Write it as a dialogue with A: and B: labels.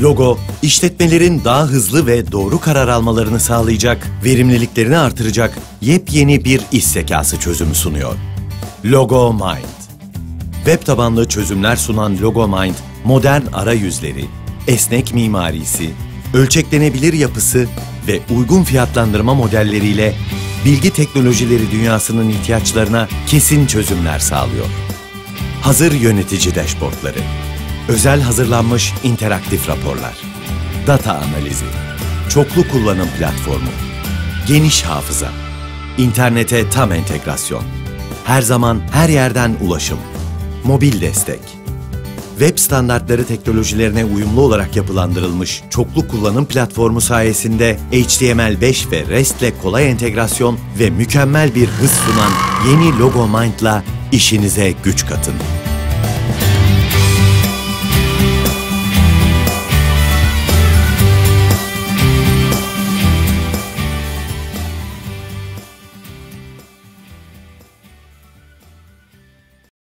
A: Logo, işletmelerin daha hızlı ve doğru karar almalarını sağlayacak, verimliliklerini artıracak yepyeni bir iş zekası çözümü sunuyor. Logo Mind. Web tabanlı çözümler sunan Logomind, modern arayüzleri, esnek mimarisi, ölçeklenebilir yapısı ve uygun fiyatlandırma modelleriyle bilgi teknolojileri dünyasının ihtiyaçlarına kesin çözümler sağlıyor. Hazır yönetici dashboardları, özel hazırlanmış interaktif raporlar, data analizi, çoklu kullanım platformu, geniş hafıza, internete tam entegrasyon, her zaman her yerden ulaşım, mobil destek, web standartları teknolojilerine uyumlu olarak yapılandırılmış çoklu kullanım platformu sayesinde HTML5 ve REST ile kolay entegrasyon ve mükemmel bir hız sunan yeni Logo Mind'la işinize güç katın.